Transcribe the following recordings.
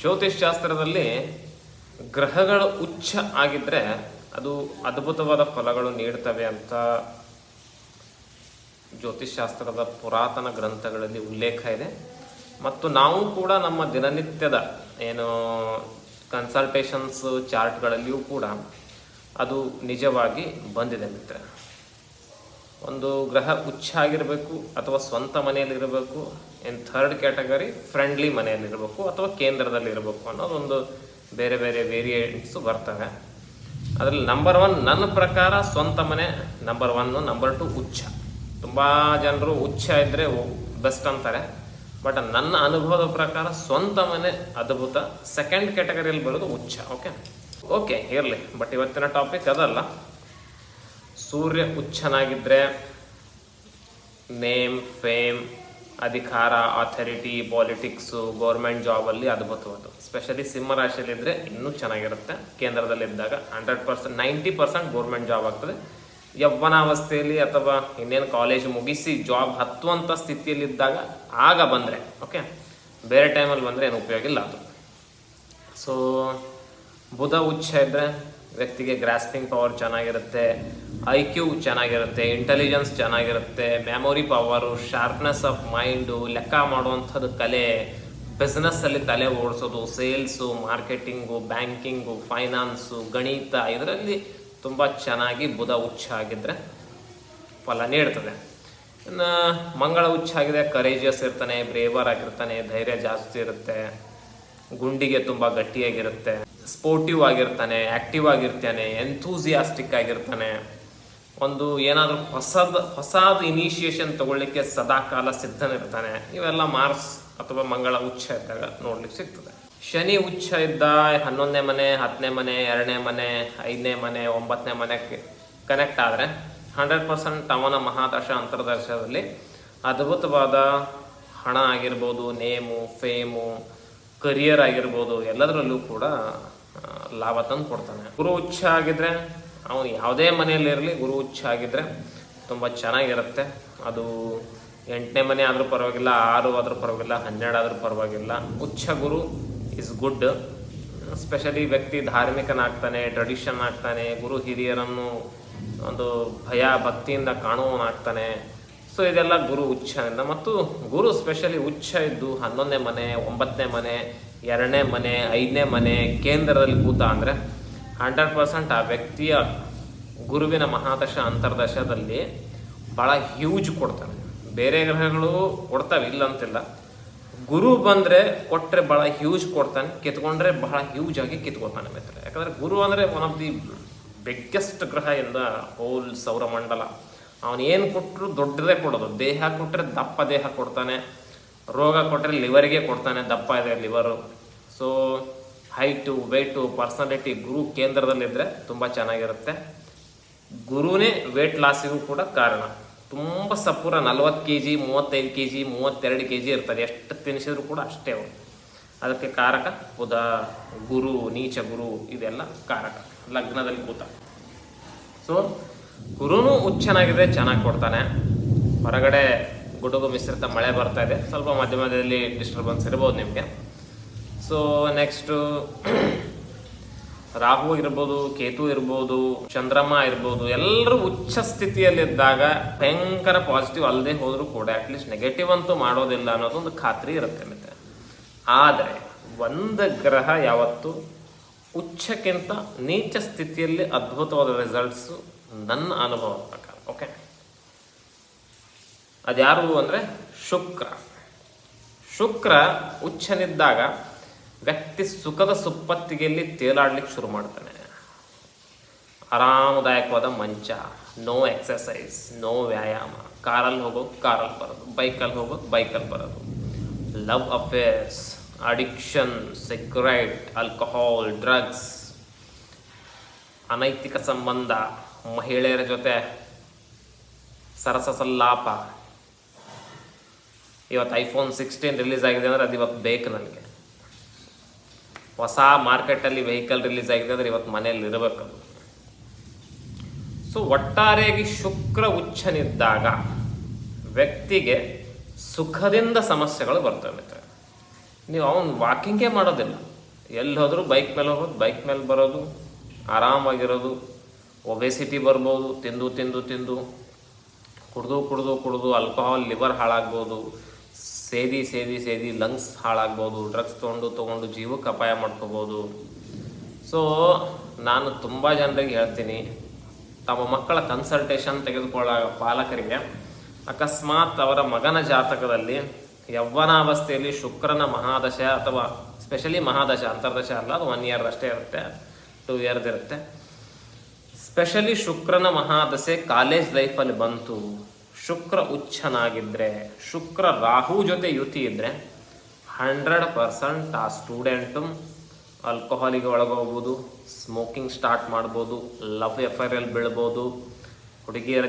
ಜ್ಯೋತಿಷ್ ಶಾಸ್ತ್ರದಲ್ಲಿ ಗ್ರಹಗಳು ಉಚ್ಚ ಆಗಿದ್ರೆ ಅದು ಅದ್ಭುತವಾದ ಫಲಗಳು ನೀಡ್ತವೆ ಅಂತ ಜ್ಯೋತಿಷ್ ಶಾಸ್ತ್ರದ ಪುರಾತನ ಗ್ರಂಥಗಳಲ್ಲಿ ಉಲ್ಲೇಖ ಇದೆ. ಮತ್ತು ನಾವು ಕೂಡ ನಮ್ಮ ದಿನನಿತ್ಯದ ಏನು ಕನ್ಸಲ್ಟೇಷನ್ಸ್ ಚಾರ್ಟ್ಗಳಲ್ಲಿಯೂ ಕೂಡ ಅದು ನಿಜವಾಗಿ ಬಂದಿದೆ ಮಿತ್ರ ಒಂದು ಗ್ರಹ ಉಚ್ಚ ಆಗಿರಬೇಕು ಅಥವಾ ಸ್ವಂತ ಮನೆಯಲ್ಲಿರಬೇಕು ಇನ್ ಥರ್ಡ್ ಕ್ಯಾಟಗರಿ ಫ್ರೆಂಡ್ಲಿ ಮನೆಯಲ್ಲಿರಬೇಕು ಅಥವಾ ಕೇಂದ್ರದಲ್ಲಿರಬೇಕು ಅನ್ನೋದೊಂದು ಬೇರೆ ಬೇರೆ ವೇರಿಯಂಟ್ಸು ಬರ್ತವೆ. ಅದರಲ್ಲಿ ನಂಬರ್ ಒನ್ ನನ್ನ ಪ್ರಕಾರ ಸ್ವಂತ ಮನೆ ನಂಬರ್ ಒನ್ನು ನಂಬರ್ ಟು ಉಚ್ಚ ತುಂಬ ಜನರು ಉಚ್ಚ ಇದ್ದರೆ ಬೆಸ್ಟ್ ಅಂತಾರೆ. ಬಟ್ ನನ್ನ ಅನುಭವದ ಪ್ರಕಾರ ಸ್ವಂತ ಮನೆ ಅದ್ಭುತ. ಸೆಕೆಂಡ್ ಕ್ಯಾಟಗರಿಯಲ್ಲಿ ಬರೋದು ಉಚ್ಚ ಓಕೆ ಓಕೆ ಇರಲಿ. ಬಟ್ ಇವತ್ತಿನ ಟಾಪಿಕ್ ಅದಲ್ಲ. ಸೂರ್ಯ ಉಚ್ಚನಾಗಿದ್ದರೆ ನೇಮ್, ಫೇಮ್, ಅಧಿಕಾರ, ಅಥಾರಿಟಿ, ಪಾಲಿಟಿಕ್ಸು, ಗೌರ್ಮೆಂಟ್ ಜಾಬಲ್ಲಿ ಅದ್ಭುತವಾದ ಸ್ಪೆಷಲಿ ಸಿಂಹರಾಶಿಯಲ್ಲಿದ್ದರೆ ಇನ್ನೂ ಚೆನ್ನಾಗಿರುತ್ತೆ. ಕೇಂದ್ರದಲ್ಲಿದ್ದಾಗ hundred percent, ninety percent government job ಆಗ್ತದೆ. ಯೌವನಾವಸ್ಥೆಯಲ್ಲಿ ಅಥವಾ ಇನ್ನೇನು ಕಾಲೇಜ್ ಮುಗಿಸಿ ಜಾಬ್ ಹತ್ತುವಂಥ ಸ್ಥಿತಿಯಲ್ಲಿದ್ದಾಗ ಆಗ ಬಂದರೆ ಓಕೆ ಬೇರೆ ಟೈಮಲ್ಲಿ ಬಂದರೆ ಏನು ಉಪಯೋಗ ಇಲ್ಲ ಅದು. ಸೊ ಬುಧ ಉಚ್ಚ ಇದ್ದರೆ ವ್ಯಕ್ತಿಗೆ ಗ್ರಾಸ್ಪಿಂಗ್ ಪವರ್ ಚೆನ್ನಾಗಿರುತ್ತೆ ಐ ಕ್ಯೂ ಚೆನ್ನಾಗಿರುತ್ತೆ ಇಂಟೆಲಿಜೆನ್ಸ್ ಚೆನ್ನಾಗಿರುತ್ತೆ memory power sharpness of mind ಲೆಕ್ಕ ಮಾಡುವಂಥದ್ದು ಕಲೆ ಬಿಸ್ನೆಸ್ಸಲ್ಲಿ ತಲೆ ಓಡಿಸೋದು ಸೇಲ್ಸು ಮಾರ್ಕೆಟಿಂಗು ಬ್ಯಾಂಕಿಂಗು ಫೈನಾನ್ಸು ಗಣಿತ, ಇದರಲ್ಲಿ ತುಂಬ ಚೆನ್ನಾಗಿ ಬುಧ ಉಚ್ಚ ಆಗಿದ್ದರೆ ಫಲ ನೀಡ್ತದೆ ಇನ್ನು ಮಂಗಳ ಉಚ್ಚ ಆಗಿದೆ ಕರೇಜಿಯಸ್ ಇರ್ತಾನೆ ಬ್ರೇವರ್ ಆಗಿರ್ತಾನೆ, ಧೈರ್ಯ ಜಾಸ್ತಿ ಇರುತ್ತೆ, ಗುಂಡಿಗೆ ತುಂಬ ಗಟ್ಟಿಯಾಗಿರುತ್ತೆ. ಸ್ಪೋರ್ಟಿವ್ ಆಗಿರ್ತಾನೆ ಆಕ್ಟಿವ್ ಆಗಿರ್ತಾನೆ ಎಂಥೂಸಿಯಾಸ್ಟಿಕ್ ಆಗಿರ್ತಾನೆ. ಒಂದು ಏನಾದರೂ ಹೊಸದ, ಹೊಸದು ಇನಿಷಿಯೇಷನ್ ತಗೊಳ್ಳಿಕ್ಕೆ ಸದಾಕಾಲ ಸಿದ್ಧನಿರ್ತಾನೆ. ಇವೆಲ್ಲ ಮಾರ್ಸ್ ಅಥವಾ ಮಂಗಳ ಉಚ್ಚ ಇದ್ದಾಗ ನೋಡ್ಲಿಕ್ಕೆ ಸಿಗ್ತದೆ. ಶನಿ ಉಚ್ಚ ಇದ್ದ ಹನ್ನೊಂದನೇ ಮನೆ, ಹತ್ತನೇ ಮನೆ, ಎರಡನೇ ಮನೆ, ಐದನೇ ಮನೆ, ಒಂಬತ್ತನೇ ಮನೆಗೆ ಕನೆಕ್ಟ್ ಆದರೆ ಹಂಡ್ರೆಡ್ ಪರ್ಸೆಂಟ್ ಅವನ ಮಹಾದಶ ಅಂತರ್ದರ್ಶದಲ್ಲಿ ಅದ್ಭುತವಾದ ಹಣ ಆಗಿರ್ಬೋದು ನೇಮು ಫೇಮು ಕರಿಯರ್ ಆಗಿರ್ಬೋದು ಎಲ್ಲದರಲ್ಲೂ ಕೂಡ ಲಾಭ ತಂದು ಕೊಡ್ತಾನೆ. ಗುರು ಉಚ್ಚ ಆಗಿದ್ರೆ, ಅವನು ಯಾವುದೇ ಮನೆಯಲ್ಲಿರಲಿ ಗುರು ಉಚ್ಚ ಆಗಿದ್ರೆ ತುಂಬ ಚೆನ್ನಾಗಿರುತ್ತೆ. ಅದು ಎಂಟನೇ ಮನೆ ಆದರೂ ಪರವಾಗಿಲ್ಲ, ಆರು ಆದರೂ ಪರವಾಗಿಲ್ಲ, ಹನ್ನೆರಡು ಆದರೂ ಪರವಾಗಿಲ್ಲ. ಉಚ್ಚ ಗುರು ಇಸ್ ಗುಡ್ ಸ್ಪೆಷಲಿ ವ್ಯಕ್ತಿ ಧಾರ್ಮಿಕನಾಗ್ತಾನೆ ಟ್ರೆಡಿಷನ್ ಆಗ್ತಾನೆ, ಗುರು ಹಿರಿಯರನ್ನು ಒಂದು ಭಯ, ಭಕ್ತಿಯಿಂದ ಕಾಣುವನಾಗ್ತಾನೆ ಸೊ ಇದೆಲ್ಲ ಗುರು ಉಚ್ಛದಿಂದ ಮತ್ತು ಗುರು ಸ್ಪೆಷಲಿ ಹುಚ್ಚ ಇದ್ದು ಹನ್ನೊಂದನೇ ಮನೆ, ಒಂಬತ್ತನೇ ಮನೆ ಎರಡನೇ ಮನೆ, ಐದನೇ ಮನೆ ಕೇಂದ್ರದಲ್ಲಿ ಕೂತ ಅಂದರೆ ಹಂಡ್ರೆಡ್ ಪರ್ಸೆಂಟ್ ಆ ವ್ಯಕ್ತಿಯ ಗುರುವಿನ ಮಹಾದಶ, ಅಂತರ್ದಶದಲ್ಲಿ ಭಾಳ ಹ್ಯೂಜ್ ಕೊಡ್ತಾನೆ ಬೇರೆ ಗ್ರಹಗಳು ಕೊಡ್ತಾವೆ, ಇಲ್ಲ ಅಂತಿಲ್ಲ. ಗುರು ಬಂದರೆ ಕೊಟ್ಟರೆ ಭಾಳ ಹ್ಯೂಜ್ ಕೊಡ್ತಾನೆ, ಕಿತ್ಕೊಂಡ್ರೆ ಬಹಳ ಹ್ಯೂಜ್ ಆಗಿ ಕಿತ್ಕೊತಾನೆ ಮಿತ್ರ. ಯಾಕಂದರೆ ಗುರು ಅಂದರೆ ಒನ್ ಆಫ್ ದಿ ಬಿಗ್ಗೆಸ್ಟ್ ಗ್ರಹ ಇಂದ ಹೋಲ್ ಸೌರಮಂಡಲ. ಅವನೇನು ಕೊಟ್ಟರು ದೊಡ್ಡದೇ ಕೊಡೋದು. ದೇಹ ಕೊಟ್ಟರೆ ದಪ್ಪ ದೇಹ ಕೊಡ್ತಾನೆ. ರೋಗ ಕೊಟ್ಟರೆ ಲಿವರಿಗೆ ಕೊಡ್ತಾನೆ, ದಪ್ಪ ಇದೆ liver. So height weight personality ಗುರು ಕೇಂದ್ರದಲ್ಲಿದ್ದರೆ ತುಂಬ ಚೆನ್ನಾಗಿರುತ್ತೆ. ಗುರುನೇ ವೆಯ್ಟ್ ಲಾಸಿಗೂ ಕೂಡ ಕಾರಣ. ತುಂಬ ಸಪೂರ ನಲ್ವತ್ತು ಕೆ ಜಿ ಮೂವತ್ತೈದು ಕೆ ಜಿ ಮೂವತ್ತೆರಡು ಕೆ ಜಿ ಇರ್ತಾರೆ ಎಷ್ಟು ತಿನ್ನಿಸಿದ್ರು ಕೂಡ ಅಷ್ಟೇ ಅವರು ಅದಕ್ಕೆ ಕಾರಕ ಬುಧ ಗುರು, ನೀಚ ಗುರು, ಇದೆಲ್ಲ ಕಾರಕ. ಲಗ್ನದಲ್ಲಿ ಕೂತ ಸೊ ಗುರುನೂ ಉಚ್ಚನಾಗಿದ್ರೆ ಚೆನ್ನಾಗಿ ಕೊಡ್ತಾನೆ. ಹೊರಗಡೆ ಗುಡುಗು ಮಿಶ್ರಿತ ಮಳೆ ಬರ್ತಾ ಇದೆ. ಸ್ವಲ್ಪ ಮಧ್ಯ ಮಧ್ಯದಲ್ಲಿ ಡಿಸ್ಟರ್ಬೆನ್ಸ್ ಇರ್ಬೋದು ನಿಮಗೆ. ಸೊ ನೆಕ್ಸ್ಟು ರಾಹು ಇರ್ಬೋದು, ಕೇತು ಇರ್ಬೋದು, ಚಂದ್ರಮ ಇರ್ಬೋದು, ಎಲ್ಲರೂ ಉಚ್ಚ ಸ್ಥಿತಿಯಲ್ಲಿದ್ದಾಗ ಭಯಂಕರ ಪಾಸಿಟಿವ್ ಅಲ್ಲದೆ ಹೋದರೂ ಕೂಡ ಅಟ್ಲೀಸ್ಟ್ ನೆಗೆಟಿವ್ ಅಂತೂ ಮಾಡೋದಿಲ್ಲ ಅನ್ನೋದೊಂದು ಖಾತ್ರಿ ಇರುತ್ತೆ ಮತ್ತೆ. ಆದರೆ ಒಂದು ಗ್ರಹ ಯಾವತ್ತು ಉಚ್ಚಕ್ಕಿಂತ ನೀಚ ಸ್ಥಿತಿಯಲ್ಲಿ ಅದ್ಭುತವಾದ ರಿಸಲ್ಟ್ಸು ನನ್ನ ಅನುಭವದ ಪ್ರಕಾರ ಓಕೆ ಅದ್ಯಾರು ಅಂದರೆ ಶುಕ್ರ. ಶುಕ್ರ ಉಚ್ಚನಿದ್ದಾಗ ವ್ಯಕ್ತಿ ಸುಖದ ಸುಪ್ಪತ್ತಿಗೆಯಲ್ಲಿ ತೇಲಾಡ್ಲಿಕ್ಕೆ ಶುರು ಮಾಡ್ತಾನೆ. ಆರಾಮದಾಯಕವಾದ ಮಂಚ ನೋ ಎಕ್ಸಸೈಸ್ ನೋ ವ್ಯಾಯಾಮ. ಕಾರಲ್ಲಿ ಹೋಗೋದು, ಕಾರಲ್ಲಿ ಬರೋದು, ಬೈಕಲ್ಲಿ ಹೋಗೋದು, ಬೈಕಲ್ಲಿ ಬರೋದು. Love affairs, addiction, cigarette, alcohol, drugs. ಅನೈತಿಕ ಸಂಬಂಧ, ಮಹಿಳೆಯರ ಜೊತೆ ಸರಸ ಸಲ್ಲಾಪ ಇವತ್ತು ಐಫೋನ್ ಸಿಕ್ಸ್ಟೀನ್ ರಿಲೀಸ್ ಆಗಿದೆ ಅಂದರೆ ಅದು ಇವತ್ತು ಬೇಕು ನನಗೆ. ಹೊಸ ಮಾರ್ಕೆಟಲ್ಲಿ ವೆಹಿಕಲ್ ರಿಲೀಸ್ ಆಗಿದೆ ಅಂದರೆ ಇವತ್ತು ಮನೆಯಲ್ಲಿ ಇರಬೇಕು. ಸೊ ಒಟ್ಟಾರೆಯಾಗಿ ಶುಕ್ರ ಉಚ್ಚನಿದ್ದಾಗ ವ್ಯಕ್ತಿಗೆ ಸುಖದಿಂದ ಸಮಸ್ಯೆಗಳು ಬರ್ತವೆ ನೀವು ಅವನು ವಾಕಿಂಗೇ ಮಾಡೋದಿಲ್ಲ. ಎಲ್ಲಿ ಹೋದರೂ ಬೈಕ್ ಮೇಲೆ ಹೋಗೋದು ಬೈಕ್ ಮೇಲೆ ಬರೋದು, ಆರಾಮಾಗಿರೋದು ಒಬೆಸಿಟಿ ಬರ್ಬೋದು, ತಿಂದು ತಿಂದು ತಿಂದು, ಕುಡ್ದು ಕುಡ್ದು ಕುಡ್ದು ಆಲ್ಕೋಹಾಲ್ ಲಿವರ್ ಹಾಳಾಗ್ಬೋದು ಸೇದಿ ಸೇದಿ ಸೇದಿ ಲಂಗ್ಸ್ ಹಾಳಾಗ್ಬೋದು ಡ್ರಗ್ಸ್ ತೊಗೊಂಡು ತೊಗೊಂಡು ಜೀವಕ್ಕೆ ಅಪಾಯ ಮಾಡ್ಕೋಬೋದು. ಸೊ ನಾನು ತುಂಬ ಜನರಿಗೆ ಹೇಳ್ತೀನಿ, ತಮ್ಮ ಮಕ್ಕಳ ಕನ್ಸಲ್ಟೇಷನ್ ತೆಗೆದುಕೊಳ್ಳೋ ಪಾಲಕರಿಗೆ, ಅಕಸ್ಮಾತ್ ಅವರ ಮಗನ ಜಾತಕದಲ್ಲಿ ಯೌವನಾವಸ್ಥೆಯಲ್ಲಿ ಶುಕ್ರನ ಮಹಾದಶ ಅಥವಾ ಸ್ಪೆಷಲಿ ಮಹಾದಶ, ಅಂತರ್ದಶ ಅಲ್ಲ, ಅದು ಒನ್ ಇಯರ್ ಅಷ್ಟೇ ಇರುತ್ತೆ ಟೂ ಇಯರ್ದಿರುತ್ತೆ ಸ್ಪೆಷಲಿ ಶುಕ್ರನ ಮಹಾದಶೆ ಕಾಲೇಜ್ ಲೈಫಲ್ಲಿ ಬಂತು. ಶುಕ್ರ ಉಚ್ಛನಾಗಿದ್ದರೆ ಶುಕ್ರ ರಾಹು ಜೊತೆ ಯುತಿ ಇದ್ದರೆ ಹಂಡ್ರೆಡ್ ಪರ್ಸೆಂಟ್ ಆ ಸ್ಟೂಡೆಂಟು ಆಲ್ಕೋಹಾಲಿಗೆ ಒಳಗೋಗ್ಬೋದು ಸ್ಮೋಕಿಂಗ್ ಸ್ಟಾರ್ಟ್ ಮಾಡ್ಬೋದು ಲವ್ ಎಫೈರಲ್ಲಿ ಬೀಳ್ಬೋದು, ಹುಡುಗಿಯರ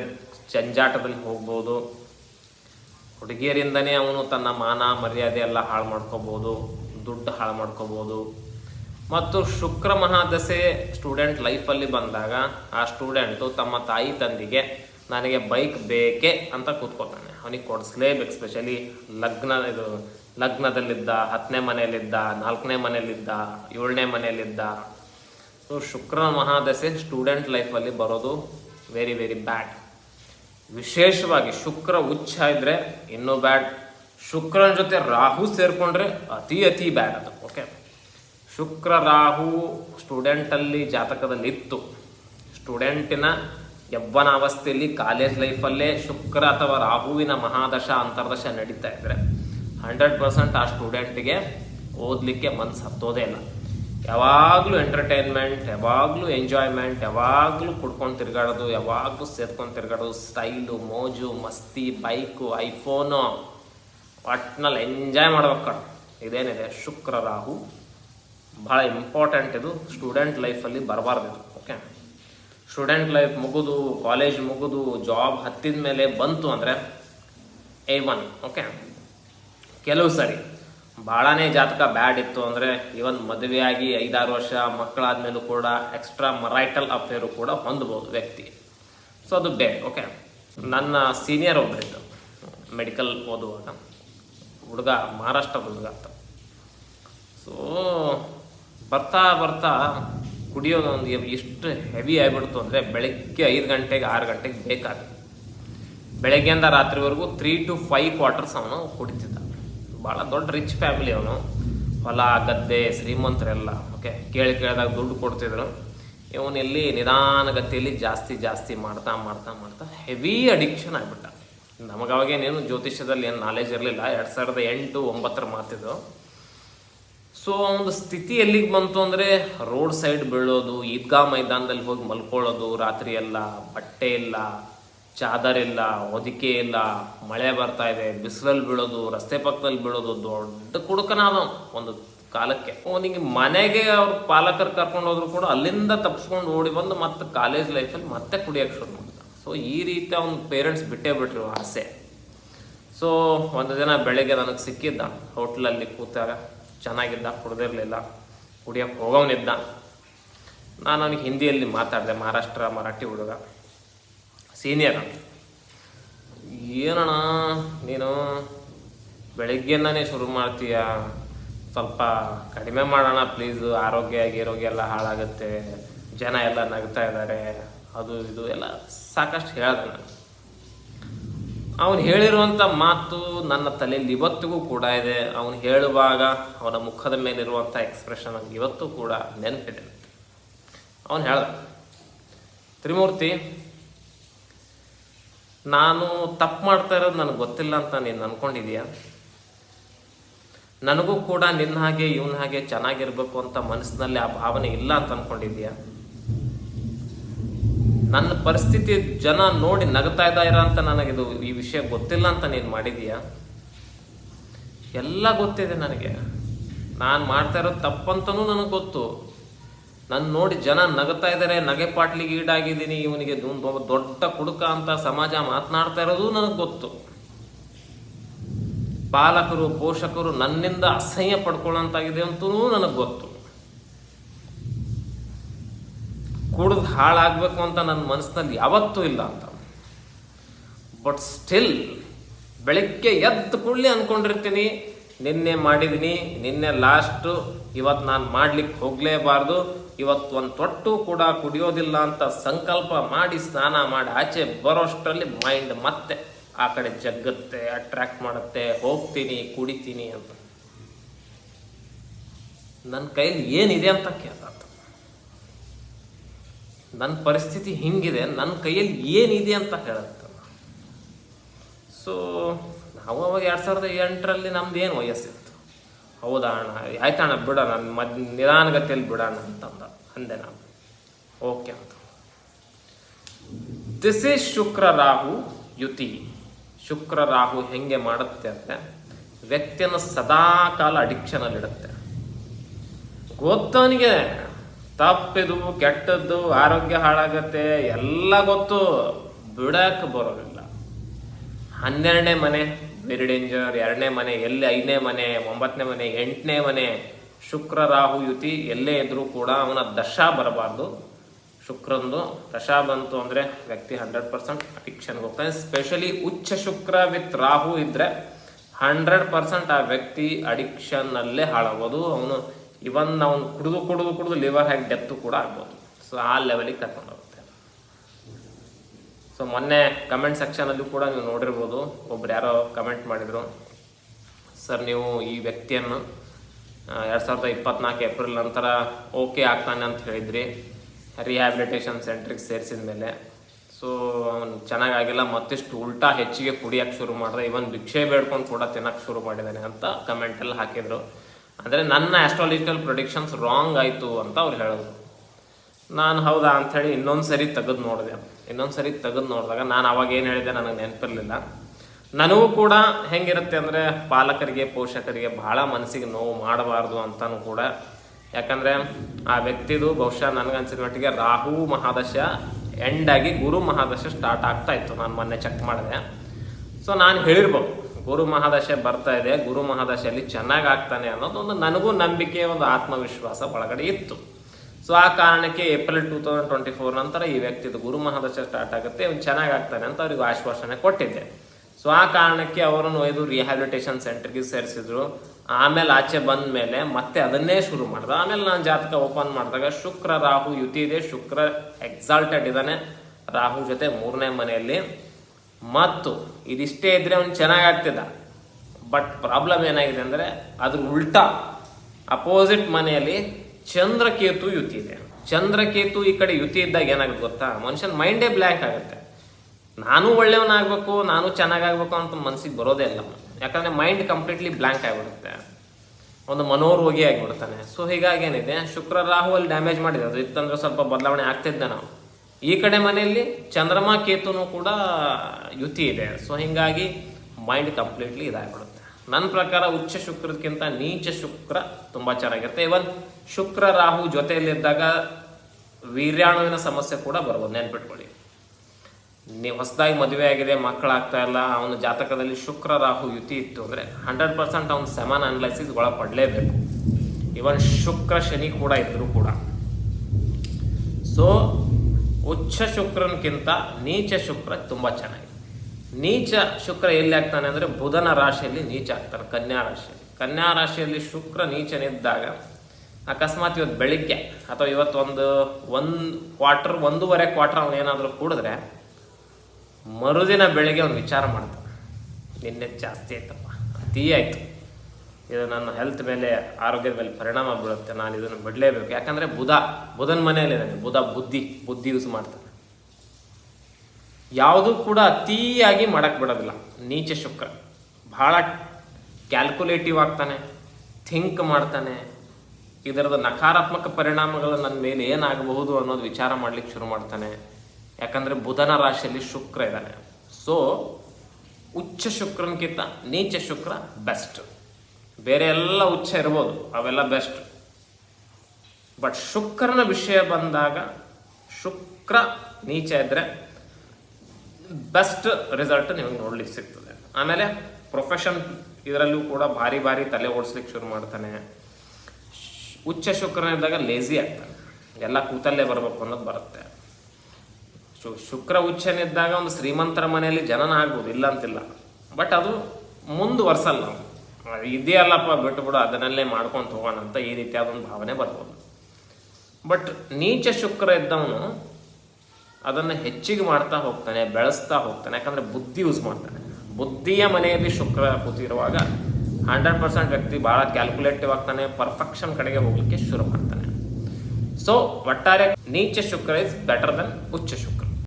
ಜಂಜಾಟದಲ್ಲಿ ಹೋಗ್ಬೋದು, ಹುಡುಗಿಯರಿಂದನೇ ಅವನು ತನ್ನ ಮಾನ ಮರ್ಯಾದೆ ಎಲ್ಲ ಹಾಳು ಮಾಡ್ಕೋಬೋದು, ದುಡ್ಡು ಹಾಳು ಮಾಡ್ಕೋಬೋದು. ಮತ್ತು ಶುಕ್ರ ಮಹಾದಶೆ ಸ್ಟೂಡೆಂಟ್ ಲೈಫಲ್ಲಿ ಬಂದಾಗ ಆ ಸ್ಟೂಡೆಂಟು ತಮ್ಮ ತಾಯಿ ತಂದೆಗೆ ನನಗೆ ಬೈಕ್ ಬೇಕೇ ಅಂತ ಕೂತ್ಕೊತಾನೆ. ಅವನಿಗೆ ಕೊಡಿಸ್ಲೇಬೇಕು ಸ್ಪೆಷಲಿ ಲಗ್ನ ಇದು, ಲಗ್ನದಲ್ಲಿದ್ದ, ಹತ್ತನೇ ಮನೆಯಲ್ಲಿದ್ದ, ನಾಲ್ಕನೇ ಮನೆಯಲ್ಲಿದ್ದ, ಏಳನೇ ಮನೆಯಲ್ಲಿದ್ದ. ಸೊ ಶುಕ್ರ ಮಹಾದಶೆ ಸ್ಟೂಡೆಂಟ್ ಲೈಫಲ್ಲಿ ಬರೋದು ವೆರಿ ವೆರಿ ಬ್ಯಾಡ್ ವಿಶೇಷವಾಗಿ ಶುಕ್ರ ಉಚ್ಚ ಇದ್ದರೆ ಇನ್ನೂ ಬ್ಯಾಡ್ ಶುಕ್ರನ ಜೊತೆ ರಾಹು ಸೇರಿಕೊಂಡ್ರೆ ಅತಿ ಅತಿ ಬ್ಯಾಡ್ ಅದು ಓಕೆ ಶುಕ್ರ, ರಾಹು ಸ್ಟೂಡೆಂಟಲ್ಲಿ ಜಾತಕದಲ್ಲಿ ಇತ್ತು ಸ್ಟೂಡೆಂಟಿನ ಯವ್ವನಾವಸ್ಥೆಯಲ್ಲಿ ಕಾಲೇಜ್ ಲೈಫಲ್ಲೇ ಶುಕ್ರ ಅಥವಾ ರಾಹುವಿನ ಮಹಾದಶ ಅಂತರ್ದಶ ನಡೀತಾ ಇದ್ರೆ ಹಂಡ್ರೆಡ್ ಪರ್ಸೆಂಟ್ ಆ ಸ್ಟೂಡೆಂಟ್ಗೆ ಓದಲಿಕ್ಕೆ ಮನ್ಸು ಹತ್ತೋದೇ ಇಲ್ಲ. ಯಾವಾಗಲೂ ಎಂಟರ್ಟೈನ್ಮೆಂಟ್, ಯಾವಾಗಲೂ ಎಂಜಾಯ್ಮೆಂಟ್, ಯಾವಾಗಲೂ ಕುಡ್ಕೊಂಡು ತಿರ್ಗಾಡೋದು, ಯಾವಾಗಲೂ ಸೇದ್ಕೊಂಡು ತಿರ್ಗಾಡೋದು, ಸ್ಟೈಲು, ಮೋಜು, ಮಸ್ತಿ, ಬೈಕು, ಐಫೋನು, ಒಟ್ನಲ್ಲಿ ಎಂಜಾಯ್ ಮಾಡ್ಬೇಕು. ಇದೇನಿದೆ? ಶುಕ್ರ, ರಾಹು. ಭಾಳ ಇಂಪಾರ್ಟೆಂಟ್ ಇದು. ಸ್ಟೂಡೆಂಟ್ ಲೈಫಲ್ಲಿ ಬರಬಾರ್ದು ಸ್ಟೂಡೆಂಟ್ ಲೈಫ್ ಮುಗಿದು, ಕಾಲೇಜ್ ಮುಗಿದು, ಜಾಬ್ ಹತ್ತಿದ ಮೇಲೆ ಬಂತು ಅಂದರೆ ಎ ಒನ್ ಓಕೆ ಕೆಲವು ಸರಿ ಭಾಳನೇ ಜಾತಕ ಬ್ಯಾಡ್ ಇತ್ತು ಅಂದರೆ ಇವನ್ ಮದುವೆಯಾಗಿ ಐದಾರು ವರ್ಷ ಮಕ್ಕಳಾದ್ಮೇಲೂ ಕೂಡ ಎಕ್ಸ್ಟ್ರಾ ಮರೈಟಲ್ ಅಫೇರು ಕೂಡ ಹೊಂದಬಹುದು ವ್ಯಕ್ತಿ. ಸೊ ಅದು ಬೇಡ ಓಕೆ ನನ್ನ ಸೀನಿಯರ್ ಒಬ್ಬರಿದ್ದು ಮೆಡಿಕಲ್ ಓದುವಾಗ, ಹುಡುಗ ಮಹಾರಾಷ್ಟ್ರದ ಹುಡುಗ ಅಂತ. ಸೊ ಬರ್ತಾ ಬರ್ತಾ ಕುಡಿಯೋದು ಒಂದು ಎಷ್ಟು ಹೆವಿ ಆಗಿಬಿಡ್ತು ಅಂದರೆ ಬೆಳಗ್ಗೆ ಐದು ಗಂಟೆಗೆ ಆರು ಗಂಟೆಗೆ ಬೇಕಾಗುತ್ತೆ. ಬೆಳಗ್ಗೆಯಿಂದ ರಾತ್ರಿವರೆಗೂ ತ್ರೀ ಟು ಫೈವ್ ಕ್ವಾರ್ಟರ್ಸ್ ಅವನು ಕುಡಿತಿದ್ದ. ಭಾಳ ದೊಡ್ಡ ರಿಚ್ ಫ್ಯಾಮಿಲಿ ಅವನು. ಹೊಲ, ಗದ್ದೆ, ಶ್ರೀಮಂತರೆಲ್ಲ ಓಕೆ ಕೇಳಿ ಕೇಳಿದಾಗ ದುಡ್ಡು ಕೊಡ್ತಿದ್ರು. ಇವನು ಇಲ್ಲಿ ನಿಧಾನಗತಿಯಲ್ಲಿ ಜಾಸ್ತಿ ಜಾಸ್ತಿ ಮಾಡ್ತಾ ಮಾಡ್ತಾ ಮಾಡ್ತಾ ಹೆವಿ ಅಡಿಕ್ಷನ್ ಆಗಿಬಿಟ್ಟ. ಅವಾಗೇನೇನು ಜ್ಯೋತಿಷ್ಯದಲ್ಲಿ ಏನು ನಾಲೆಜ್ ಇರಲಿಲ್ಲ. ಎರಡು ಸಾವಿರದ ಎಂಟು ಒಂಬತ್ತರ ಮಾತಿದ್ದು. ಸೊ ಒಂದು ಸ್ಥಿತಿ ಎಲ್ಲಿಗೆ ಬಂತು ಅಂದರೆ ರೋಡ್ ಸೈಡ್ ಬೀಳೋದು, ಈದ್ಗಾ ಮೈದಾನದಲ್ಲಿ ಹೋಗಿ ಮಲ್ಕೊಳ್ಳೋದು, ರಾತ್ರಿ ಎಲ್ಲ ಬಟ್ಟೆ ಇಲ್ಲ, ಚಾದರ್ ಇಲ್ಲ, ಹೊದಿಕೆ ಇಲ್ಲ, ಮಳೆ ಬರ್ತಾ ಇದೆ ಬಿಸಿಲಲ್ಲಿ ಬೀಳೋದು, ರಸ್ತೆ ಪಕ್ಕದಲ್ಲಿ ಬೀಳೋದು, ದೊಡ್ಡ ಕುಡುಕನಾದ ಒಂದು ಕಾಲಕ್ಕೆ. ಅವನಿಗೆ ಮನೆಗೆ ಅವ್ರ ಪಾಲಕರು ಕರ್ಕೊಂಡು ಹೋದ್ರು ಕೂಡ ಅಲ್ಲಿಂದ ತಪ್ಪಿಸ್ಕೊಂಡು ಓಡಿ ಬಂದು ಮತ್ತೆ ಕಾಲೇಜ್ ಲೈಫಲ್ಲಿ ಮತ್ತೆ ಕುಡಿಯೋಕೆ ಶುರು ಮಾಡಿದ ಸೊ ಈ ರೀತಿ ಅವ್ನ ಪೇರೆಂಟ್ಸ್ ಬಿಟ್ಟೇ ಬಿಟ್ರು ಆಸೆ. ಸೊ ಒಂದು ದಿನ ಬೆಳಗ್ಗೆ ನನಗೆ ಸಿಕ್ಕಿದ್ದ ಹೋಟ್ಲಲ್ಲಿ ಕೂತಾಗ ಚೆನ್ನಾಗಿದ್ದ ಕುಡ್ದಿರಲಿಲ್ಲ ಕುಡಿಯೋಕೆ ಹೋಗೋನಿದ್ದ ನಾನು ಅವನಿಗೆ ಹಿಂದಿಯಲ್ಲಿ ಮಾತಾಡಿದೆ, ಮಹಾರಾಷ್ಟ್ರ, ಮರಾಠಿ ಹುಡುಗ. ಸೀನಿಯರ್ ಏನಣ್ಣ ನೀನು? ಬೆಳಗ್ಗೆಯಿಂದನೇ ಶುರು ಮಾಡ್ತೀಯ? ಸ್ವಲ್ಪ ಕಡಿಮೆ ಮಾಡೋಣ ಪ್ಲೀಸು ಆರೋಗ್ಯ, ಗೀರೋಗ್ಯ ಎಲ್ಲ ಹಾಳಾಗುತ್ತೆ. ಜನ ಎಲ್ಲ ನಗ್ತಾ ಇದ್ದಾರೆ ಅದು, ಇದು ಎಲ್ಲ ಸಾಕಷ್ಟು ಹೇಳ್ತೀನಿ ನಾನು. ಅವನು ಹೇಳಿರುವಂಥ ಮಾತು ನನ್ನ ತಲೆಯಲ್ಲಿ ಇವತ್ತಿಗೂ ಕೂಡ ಇದೆ. ಅವನು ಹೇಳುವಾಗ ಅವನ ಮುಖದ ಮೇಲಿರುವಂಥ ಎಕ್ಸ್ಪ್ರೆಷನ್ ನನಗೆ ಇವತ್ತು ಕೂಡ ನೆನಪಿದೆ. ಅವನು ಹೇಳ್ದ, ತ್ರಿಮೂರ್ತಿ, ನಾನು ತಪ್ಪು ಮಾಡ್ತಾ ಇರೋದು ನನಗೆ ಗೊತ್ತಿಲ್ಲ ಅಂತ ನೀನು ಅನ್ಕೊಂಡಿದೀಯ ನನಗೂ ಕೂಡ ನಿನ್ನ ಹಾಗೆ, ಇವನ ಹಾಗೆ ಚೆನ್ನಾಗಿರ್ಬೇಕು ಅಂತ ಮನಸ್ಸಿನಲ್ಲಿ ಆ ಭಾವನೆ ಇಲ್ಲ ಅಂತ ಅನ್ಕೊಂಡಿದೀಯ ನನ್ನ ಪರಿಸ್ಥಿತಿ ಜನ ನೋಡಿ ನಗ್ತಾ ಇದ್ದಾರ ಅಂತ ನನಗಿದು ಈ ವಿಷಯ ಗೊತ್ತಿಲ್ಲ ಅಂತ ನೀನು ಮಾಡಿದೀಯ ಎಲ್ಲ ಗೊತ್ತಿದೆ ನನಗೆ. ನಾನು ಮಾಡ್ತಾ ಇರೋದು ತಪ್ಪಂತನೂ ನನಗೆ ಗೊತ್ತು. ನನ್ನ ನೋಡಿ ಜನ ನಗ್ತಾ ಇದ್ದಾರೆ ನಗೆ ಪಾಟ್ಲಿಗೆ ಈಡಾಗಿದ್ದೀನಿ, ಇವನಿಗೆ ದೊಡ್ಡ ಕುಡುಕ ಅಂತ ಸಮಾಜ ಮಾತನಾಡ್ತಾ ಇರೋದು ನನಗೆ ಗೊತ್ತು. ಪಾಲಕರು ಪೋಷಕರು ನನ್ನಿಂದ ಅಸಹ್ಯ ಪಡ್ಕೊಳ್ಳೋಂತಾಗಿದೆ ಅಂತೂ ನನಗೆ ಗೊತ್ತು. ಕುಡಿದು ಹಾಳಾಗಬೇಕು ಅಂತ ನನ್ನ ಮನಸ್ಸಿನಲ್ಲಿ ಯಾವತ್ತೂ ಇಲ್ಲ ಅಂತ. ಬಟ್ ಸ್ಟಿಲ್ ಬೆಳಗ್ಗೆ ಎದ್ದು ಕೂಡಲೇ ಅಂದ್ಕೊಂಡಿರ್ತೀನಿ ನಿನ್ನೆ ಮಾಡಿದ್ದೀನಿ ನಿನ್ನೆ ಲಾಸ್ಟು ಇವತ್ತು ನಾನು ಮಾಡ್ಲಿಕ್ಕೆ ಹೋಗಲೇಬಾರ್ದು ಇವತ್ತು ಒಂದು ತೊಟ್ಟು ಕೂಡ ಕುಡಿಯೋದಿಲ್ಲ ಅಂತ ಸಂಕಲ್ಪ ಮಾಡಿ ಸ್ನಾನ ಮಾಡಿ ಆಚೆ ಬರೋಷ್ಟರಲ್ಲಿ ಮೈಂಡ್ ಮತ್ತೆ ಆ ಕಡೆ ಜಗ್ಗುತ್ತೆ ಅಟ್ರ್ಯಾಕ್ಟ್ ಮಾಡುತ್ತೆ, ಹೋಗ್ತೀನಿ, ಕುಡಿತೀನಿ ಅಂತ. ನನ್ನ ಕೈಲಿ ಏನಿದೆ ಅಂತ ಕೇಳ್ದ ನನ್ನ ಪರಿಸ್ಥಿತಿ ಹಿಂಗಿದೆ, ನನ್ನ ಕೈಯಲ್ಲಿ ಏನಿದೆ ಅಂತ ಹೇಳುತ್ತೆ ಸೊ ನಾವು ಅವಾಗ ಎರಡು ಸಾವಿರದ ಎಂಟರಲ್ಲಿ ನಮ್ದು ಏನು ವಯಸ್ಸಿತ್ತು? ಹೌದಾ ಅಣ್ಣ? ಆಯ್ತಣ್ಣ ನನ್ನ ಮದ್ ನಿಧಾನಗತಿಯಲ್ಲಿ ಬಿಡೋಣ ಅಂತಂದ. ಅಂದೆ ನಾನು. ಓಕೆ ಅಂತ. ದಿಸ್ ಈಸ್ ಶುಕ್ರ ರಾಹು ಯುತಿ. ಶುಕ್ರ ರಾಹು ಹೆಂಗೆ ಮಾಡುತ್ತೆ ಅಂದರೆ, ವ್ಯಕ್ತಿಯನ್ನು ಸದಾ ಕಾಲ ಅಡಿಕ್ಷನಲ್ಲಿಡುತ್ತೆ ಗೊತ್ತವನಿಗೆ ತಪ್ಪಿದು, ಕೆಟ್ಟದ್ದು, ಆರೋಗ್ಯ ಹಾಳಾಗತ್ತೆ, ಎಲ್ಲ ಗೊತ್ತು. ಬಿಡಕ್ಕೆ ಬರೋದಿಲ್ಲ. ಹನ್ನೆರಡನೇ ಮನೆ ವೆರಿ ಡೇಂಜರ್ ಎರಡನೇ ಮನೆ, ಎಲ್ಲಿ ಐದನೇ ಮನೆ, ಒಂಬತ್ತನೇ ಮನೆ, ಎಂಟನೇ ಮನೆ, ಶುಕ್ರ, ರಾಹು, ಯುತಿ, ಎಲ್ಲೇ ಇದ್ರೂ ಕೂಡ ಅವನ ದಶ ಬರಬಾರ್ದು. ಶುಕ್ರಂದು, ದಶಾ ಬಂತು ಅಂದರೆ ವ್ಯಕ್ತಿ ಹಂಡ್ರೆಡ್ ಪರ್ಸೆಂಟ್ ಅಡಿಕ್ಷನ್ಗೆ ಹೋಗ್ತಾನೆ. ಸ್ಪೆಷಲಿ ಉಚ್ಚ ಶುಕ್ರ ವಿತ್ ರಾಹು ಇದ್ದರೆ ಹಂಡ್ರೆಡ್ ಪರ್ಸೆಂಟ್ ಆ ವ್ಯಕ್ತಿ ಅಡಿಕ್ಷನ್ನಲ್ಲೇ ಹಾಳಾಗೋದು. ಅವನು ಇವನ್ ಅವನು ಕುಡಿದು ಕುಡಿದು ಕುಡಿದು ಲಿವರ್ ಹ್ಯಾಕ್ ಡೆತ್ ಕೂಡ ಆಗ್ಬೋದು. ಸೊ ಆ ಲೆವೆಲಿಗೆ ಕರ್ಕೊಂಡು ಹೋಗುತ್ತೆ. ಸೊ ಮೊನ್ನೆ ಕಮೆಂಟ್ ಸೆಕ್ಷನಲ್ಲೂ ಕೂಡ ನೀವು ನೋಡಿರ್ಬೋದು. ಒಬ್ರು ಯಾರೋ ಕಮೆಂಟ್ ಮಾಡಿದರು. ಸರ್ ನೀವು ಈ ವ್ಯಕ್ತಿಯನ್ನು ಎರಡು ಸಾವಿರದ ಇಪ್ಪತ್ನಾಲ್ಕು ಏಪ್ರಿಲ್ ನಂತರ ಓಕೆ ಆಗ್ತಾನೆ ಅಂತ ಹೇಳಿದ್ರಿ. ರಿಹ್ಯಾಬಿಲಿಟೇಷನ್ ಸೆಂಟ್ರಿಗೆ ಸೇರಿಸಿದ ಮೇಲೆ. ಸೊ ಅವನು ಚೆನ್ನಾಗಾಗಿಲ್ಲ ಮತ್ತಿಷ್ಟು ಉಲ್ಟಾ ಹೆಚ್ಚಿಗೆ ಕುಡಿಯೋಕ್ಕೆ ಶುರು ಮಾಡಿದ್ರೆ ಇವನ್ ಭಿಕ್ಷೆ ಬೇಡ್ಕೊಂಡು ಕೂಡ ತಿನ್ನಕ್ಕೆ ಶುರು ಮಾಡಿದ್ದಾನೆ ಅಂತ ಕಮೆಂಟಲ್ಲಿ ಹಾಕಿದರು. ಅಂದರೆ ನನ್ನ ಆಸ್ಟ್ರಾಲಜಿಕಲ್ ಪ್ರೊಡಿಕ್ಷನ್ಸ್ ರಾಂಗ್ ಆಯಿತು ಅಂತ ಅವ್ರು ಹೇಳೋದು. ನಾನು ಹೌದಾ ಅಂಥೇಳಿ ಇನ್ನೊಂದು ಸರಿ ತೆಗೆದು ನೋಡಿದೆ. ಇನ್ನೊಂದು ಸರಿ ತೆಗೆದು ನೋಡಿದಾಗ ನಾನು ಅವಾಗ ಏನು ಹೇಳಿದೆ ನನಗೆ ನೆನಪಿರಲಿಲ್ಲ. ನನಗೂ ಕೂಡ ಹೆಂಗಿರುತ್ತೆ ಅಂದರೆ ಪಾಲಕರಿಗೆ, ಪೋಷಕರಿಗೆ ಭಾಳ ಮನಸ್ಸಿಗೆ ನೋವು ಮಾಡಬಾರ್ದು ಅಂತಲೂ ಕೂಡ. ಯಾಕಂದರೆ ಆ ವ್ಯಕ್ತಿದು ಬಹುಶಃ ನನಗನ್ಸಿದ ಮಟ್ಟಿಗೆ ರಾಹು ಮಹಾದಶ ಎಂಡಾಗಿ ಗುರು ಮಹಾದಶ ಸ್ಟಾರ್ಟ್ ಆಗ್ತಾ ಇತ್ತು. ನಾನು ಮೊನ್ನೆ ಚೆಕ್ ಮಾಡಿದೆ. ಸೊ ನಾನು ಹೇಳಿರ್ಬೋದು ಗುರು ಮಹಾದಶೆ ಬರ್ತಾ ಇದೆ, ಗುರು ಮಹಾದಶೆಯಲ್ಲಿ ಚೆನ್ನಾಗಿ ಆಗ್ತಾನೆ ಅನ್ನೋದು ಒಂದು ನನಗೂ ನಂಬಿಕೆ ಒಂದು ಆತ್ಮವಿಶ್ವಾಸ ಒಳಗಡೆ ಇತ್ತು. ಸೊ ಆ ಕಾರಣಕ್ಕೆ April two thousand twenty four ನಂತರ ಈ ವ್ಯಕ್ತಿದು ಗುರು ಮಹಾದಶೆ ಸ್ಟಾರ್ಟ್ ಆಗುತ್ತೆ, ಇವ್ನು ಚೆನ್ನಾಗಿ ಆಗ್ತಾನೆ ಅಂತ ಅವ್ರಿಗೆ ಆಶ್ವಾಸನೆ ಕೊಟ್ಟಿದ್ದೆ. ಸೊ ಆ ಕಾರಣಕ್ಕೆ ಅವರನ್ನು ಒಯ್ದು ರಿಹ್ಯಾಬಿಲಿಟೇಷನ್ ಸೆಂಟರ್ಗೆ ಸೇರಿಸಿದ್ರು. ಆಮೇಲೆ ಆಚೆ ಬಂದ ಮೇಲೆ ಮತ್ತೆ ಅದನ್ನೇ ಶುರು ಮಾಡಿದ. ಆಮೇಲೆ ನಾನು ಜಾತಕ ಓಪನ್ ಮಾಡಿದಾಗ ಶುಕ್ರ, ರಾಹು, ಯುತಿ ಇದೆ. ಶುಕ್ರ ಎಕ್ಸಾಲ್ಟೆಡ್ ಇದ್ದಾನೆ. ರಾಹು ಜೊತೆ ಮೂರನೇ ಮನೆಯಲ್ಲಿ. ಮತ್ತು ಇದಿಷ್ಟೇ ಇದ್ರೆ ಅವ್ನು ಚೆನ್ನಾಗಿ ಆಗ್ತಿದ್ದ ಬಟ್ ಪ್ರಾಬ್ಲಮ್ ಏನಾಗಿದೆ ಅಂದರೆ ಅದ್ರ ಉಲ್ಟಾ ಅಪೋಸಿಟ್ ಮನೆಯಲ್ಲಿ ಚಂದ್ರಕೇತು ಯುತಿ ಇದೆ. ಚಂದ್ರಕೇತು ಈ ಕಡೆ ಯುತಿ ಇದ್ದಾಗ ಏನಾಗುತ್ತೆ ಗೊತ್ತಾ? ಮನುಷ್ಯನ ಮೈಂಡೇ ಬ್ಲ್ಯಾಂಕ್ ಆಗುತ್ತೆ. ನಾನು ಒಳ್ಳೆಯವನಾಗಬೇಕು, ನಾನು ಚೆನ್ನಾಗಾಗಬೇಕು ಅಂತ ಮನಸ್ಸಿಗೆ ಬರೋದೇ ಇಲ್ಲ. ಯಾಕಂದರೆ ಮೈಂಡ್ ಕಂಪ್ಲೀಟ್ಲಿ ಬ್ಲ್ಯಾಂಕ್ ಆಗಿಬಿಡುತ್ತೆ. ಒಂದು ಮನೋರೋಗಿ ಆಗಿಬಿಡ್ತಾನೆ. ಸೊ ಹೀಗಾಗಿ ಏನಿದೆ? ಶುಕ್ರ ರಾಹು ಅಲ್ಲಿ ಡ್ಯಾಮೇಜ್ ಮಾಡಿದೆ. ಅದು ಇತ್ತಂದ್ರೆ ಸ್ವಲ್ಪ ಬದಲಾವಣೆ ಆಗ್ತಿದ್ದೆ ನಾವು. ಈ ಕಡೆ ಮನೆಯಲ್ಲಿ ಚಂದ್ರಮ ಕೇತುನು ಕೂಡ ಯುತಿ ಇದೆ. ಸೊ ಹೀಗಾಗಿ ಮೈಂಡ್ ಕಂಪ್ಲೀಟ್ಲಿ ಇದಾಗ್ಬಿಡುತ್ತೆ ನನ್ನ ಪ್ರಕಾರ ಉಚ್ಚ ಶುಕ್ರಕ್ಕಿಂತ ನೀಚ ಶುಕ್ರ ತುಂಬ ಚೆನ್ನಾಗಿರುತ್ತೆ. ಇವನ್ ಶುಕ್ರ ರಾಹು ಜೊತೆಯಲ್ಲಿದ್ದಾಗ ವೀರ್ಯಾಣುವಿನ ಸಮಸ್ಯೆ ಕೂಡ ಬರ್ಬೋದು ನೆನ್ಪಿಟ್ಕೊಳ್ಳಿ. ನೀವು ಹೊಸದಾಗಿ ಮದುವೆ ಆಗಿದೆ, ಮಕ್ಕಳಾಗ್ತಾ ಇಲ್ಲ, ಅವನ ಜಾತಕದಲ್ಲಿ ಶುಕ್ರ ರಾಹು ಯುತಿ ಇತ್ತು ಅಂದರೆ ಹಂಡ್ರೆಡ್ ಪರ್ಸೆಂಟ್ ಅವ್ನ ಸೆಮನ್ ಅನಲೈಸಿಸ್ ಒಳಪಡಲೇಬೇಕು. ಇವನ್ ಶುಕ್ರ ಶನಿ ಕೂಡ ಇದ್ದರೂ ಕೂಡ. ಸೊ ಉಚ್ಚ ಶುಕ್ರನ್ಕಿಂತ ನೀಚ ಶುಕ್ರ ತುಂಬ ಚೆನ್ನಾಗಿದೆ. ನೀಚ ಶುಕ್ರ ಎಲ್ಲಿ ಆಗ್ತಾನೆ ಅಂದರೆ ಬುಧನ ರಾಶಿಯಲ್ಲಿ ನೀಚ ಆಗ್ತಾನೆ, ಕನ್ಯಾ ರಾಶಿಯಲ್ಲಿ. ಕನ್ಯಾ ರಾಶಿಯಲ್ಲಿ ಶುಕ್ರ ನೀಚನಿದ್ದಾಗ, ಅಕಸ್ಮಾತ್ ಇವತ್ತು ಬೆಳಿಗ್ಗೆ ಅಥವಾ ಇವತ್ತು ಒಂದು ಒಂದು ಕ್ವಾರ್ಟರ್ ಒಂದೂವರೆ ಕ್ವಾರ್ಟರ್ ಅವನು ಏನಾದರೂ ಕುಡಿದ್ರೆ ಮರುದಿನ ಬೆಳಿಗ್ಗೆ ಅವ್ನು ವಿಚಾರ ಮಾಡ್ತಾನೆ. ನಿನ್ನೆ ಜಾಸ್ತಿ ಆಯ್ತಪ್ಪ, ಅತೀ ಆಯಿತು. ಇದು ನನ್ನ ಹೆಲ್ತ್ ಮೇಲೆ, ಆರೋಗ್ಯದ ಮೇಲೆ ಪರಿಣಾಮ ಬೀಳುತ್ತೆ. ನಾನು ಇದನ್ನು ಬಿಡಲೇಬೇಕು. ಯಾಕಂದರೆ ಬುಧ, ಬುಧನ ಮನೆಯಲ್ಲಿದ್ದಾನೆ ಬುಧ ಬುದ್ಧಿ ಬುದ್ಧಿ ಯೂಸ್ ಮಾಡ್ತಾನೆ. ಯಾವುದೂ ಕೂಡ ಅತಿಯಾಗಿ ಮಾಡಕ್ಕೆ ಬಿಡೋದಿಲ್ಲ. ನೀಚ ಶುಕ್ರ. ಭಾಳ ಕ್ಯಾಲ್ಕುಲೇಟಿವ್ ಆಗ್ತಾನೆ ಥಿಂಕ್ ಮಾಡ್ತಾನೆ. ಇದರದ ನಕಾರಾತ್ಮಕ ಪರಿಣಾಮಗಳು ನನ್ನ ಮೇಲೆ ಏನಾಗಬಹುದು ಅನ್ನೋದು ವಿಚಾರ ಮಾಡ್ಲಿಕ್ಕೆ ಶುರು ಮಾಡ್ತಾನೆ. ಯಾಕಂದರೆ ಬುಧನ ರಾಶಿಯಲ್ಲಿ ಶುಕ್ರ ಇದ್ದಾನೆ. ಸೊ ಉಚ್ಚ ಶುಕ್ರನ್ಕಿಂತ ನೀಚ ಶುಕ್ರ ಬೆಸ್ಟ್ ಬೇರೆ ಎಲ್ಲ ಉಚ್ಚ ಇರ್ಬೋದು, ಅವೆಲ್ಲ ಬೆಸ್ಟ್ ಬಟ್ ಶುಕ್ರನ ವಿಷಯ ಬಂದಾಗ, ಶುಕ್ರ ನೀಚ ಇದ್ದರೆ ಬೆಸ್ಟ್ ರಿಸಲ್ಟ್ ನಿಮಗೆ ನೋಡ್ಲಿಕ್ಕೆ ಸಿಗ್ತದೆ. ಆಮೇಲೆ ಪ್ರೊಫೆಷನ್ ಇದರಲ್ಲೂ ಕೂಡ ಭಾರಿ ಭಾರಿ ತಲೆ ಓಡಿಸ್ಲಿಕ್ಕೆ ಶುರು ಮಾಡ್ತಾನೆ. ಉಚ್ಚ ಶುಕ್ರನ ಇದ್ದಾಗ ಲೇಜಿ ಆಗ್ತಾನೆ. ಎಲ್ಲ ಕೂತಲ್ಲೇ ಬರಬೇಕು ಅನ್ನೋದು ಬರುತ್ತೆ. ಶು- ಶುಕ್ರ ಉಚ್ಚನಿದ್ದಾಗ ಒಂದು ಶ್ರೀಮಂತರ ಮನೆಯಲ್ಲಿ ಜನನ ಆಗ್ಬೋದು, ಇಲ್ಲ ಅಂತಿಲ್ಲ. ಬಟ್ ಅದು ಮುಂದುವರ್ಸಲ್ಲ ನಾವು ಅದು ಇದೆಯಲ್ಲಪ್ಪ ಬಿಟ್ಟು ಬಿಡು, ಅದನ್ನಲ್ಲೇ ಮಾಡ್ಕೊಂತ ಹೋಗೋಣ ಅಂತ ಈ ರೀತಿಯಾದ ಒಂದು ಭಾವನೆ ಬರ್ಬೋದು. ಬಟ್ ನೀಚ ಶುಕ್ರ ಇದ್ದವನು ಅದನ್ನು ಹೆಚ್ಚಿಗೆ ಮಾಡ್ತಾ ಹೋಗ್ತಾನೆ, ಬೆಳೆಸ್ತಾ ಹೋಗ್ತಾನೆ, ಯಾಕಂದರೆ ಬುದ್ಧಿ ಯೂಸ್ ಮಾಡ್ತಾನೆ. ಬುದ್ಧಿಯ ಮನೆಯಲ್ಲಿ ಶುಕ್ರ ಕೂತಿರುವಾಗ ಹಂಡ್ರೆಡ್ ಪರ್ಸೆಂಟ್ ವ್ಯಕ್ತಿ ಭಾಳ ಕ್ಯಾಲ್ಕುಲೇಟಿವ್ ಆಗ್ತಾನೆ ಪರ್ಫೆಕ್ಷನ್ ಕಡೆಗೆ ಹೋಗ್ಲಿಕ್ಕೆ ಶುರು ಮಾಡ್ತಾನೆ. ಸೊ ಒಟ್ಟಾರೆ ನೀಚ ಶುಕ್ರ ಇಸ್ ಬೆಟರ್ ದನ್ ಉಚ್ಚ ಶುಕ್ರ.